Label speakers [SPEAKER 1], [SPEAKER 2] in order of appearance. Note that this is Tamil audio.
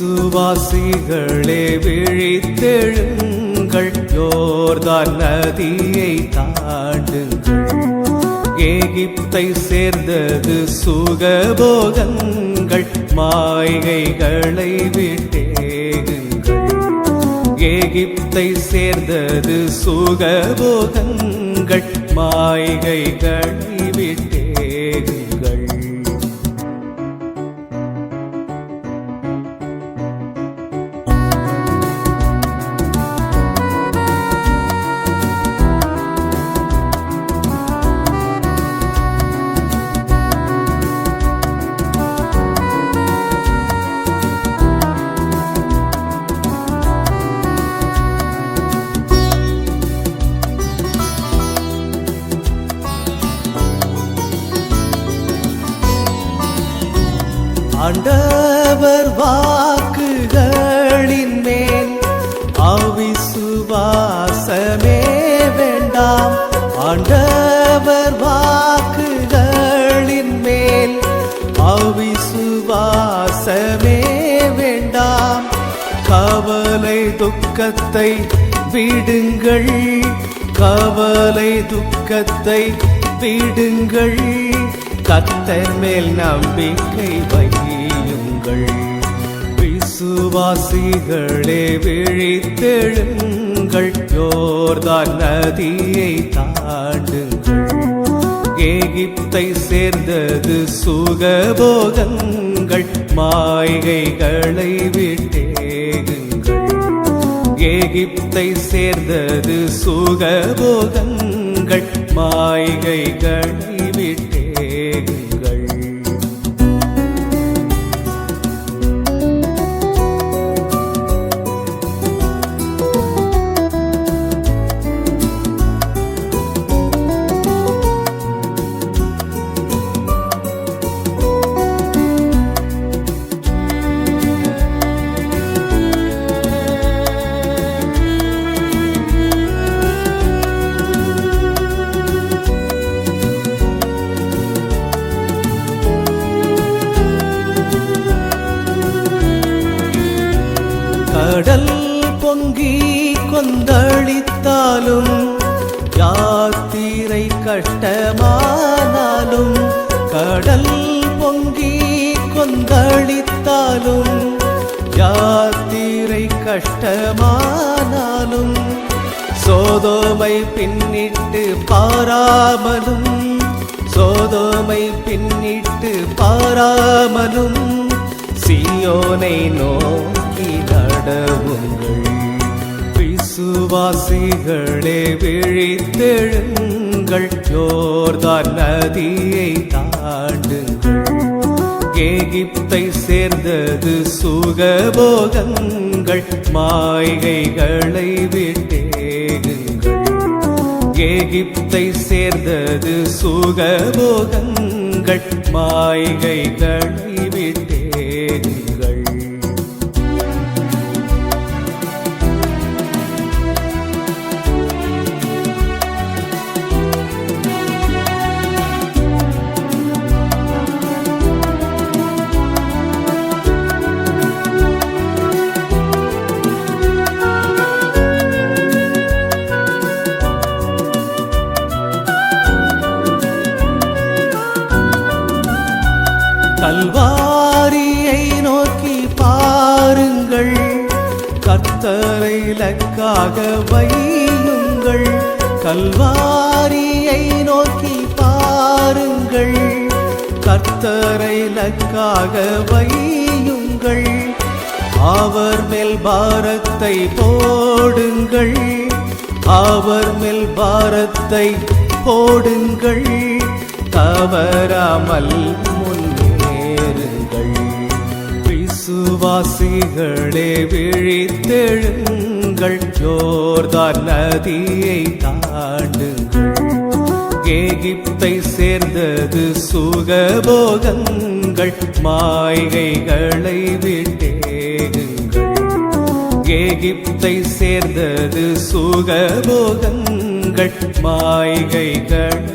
[SPEAKER 1] விசுவாசிகளே விழித்தெழுங்கள் யோர்தான் நதியை தாண்டுங்கள் ஏகிப்தை சேர்ந்தது சுகபோகங்கள் மாய்கைகளை விட்டேகுங்கள் ஏகிப்தை சேர்ந்தது சுகபோகங்கள் மாய்கைகளை விட்டேகுங்கள் ஆண்டவர் வாக்குகளின் மேல் அவிசுவாசமே வேண்டாம். ஆண்டவர் வாக்குகளின் மேல் அவிசுவாசமே வேண்டாம். கவலை துக்கத்தை விடுங்கள். கவலை துக்கத்தை விடுங்கள். கத்தர் மேல் நம்பிக்கை வையுங்கள். விசுவாசிகளே விழித்தெழுங்கள். யோர்தான் நதியை தாண்டுங்கள். எகிப்தை சேர்ந்தது சுகபோகங்கள். மாய்கைகளை விட்டேகுங்கள். எகிப்தை சேர்ந்தது சுகபோகங்கள். மாய்கைகளை கடல் பொங்கி கொந்தளித்தாலும் யாத்திரை கஷ்டமானாலும் கடல் பொங்கி கொந்தளித்தாலும் யாத்திரை கஷ்டமானாலும் சோதோமை பின்னிட்டு பாராமலும் சோதோமை பின்னிட்டு பாராமலும் சியோனை நோக்கி நடவுங்கள். விசுவாசிகளே விழித்தெழுங்கள். ஜோர்தான் நதியை தாண்டுங்கள். கேகிப்தை சேர்ந்தது சுகபோகங்கள். மாய்கைகளை விட்டேகுங்கள் கேகிப்தை சேர்ந்தது சுகபோகங்கள். மாய்கைகளை கல்வாரியை நோக்கி பாருங்கள். கத்தரை இலக்காக வையுங்கள். கல்வாரியை நோக்கி பாருங்கள். கத்தரை இலக்காக வையுங்கள். அவர் மேல் பாரத்தை போடுங்கள். அவர் மேல் பாரத்தை போடுங்கள். தவறாமல் முன்னேறுங்கள் விசுவாசிகளே விழித்தெழுங்கள். ஜோர்தான் நதியை தாண்டுங்கள். ஏகிப்தை சேர்ந்தது சுகபோகங்கள். மாய்கைகளை விட்டேகுங்கள். ஏகிப்தை சேர்ந்தது சுகபோகங்கள். மாய்கைகளை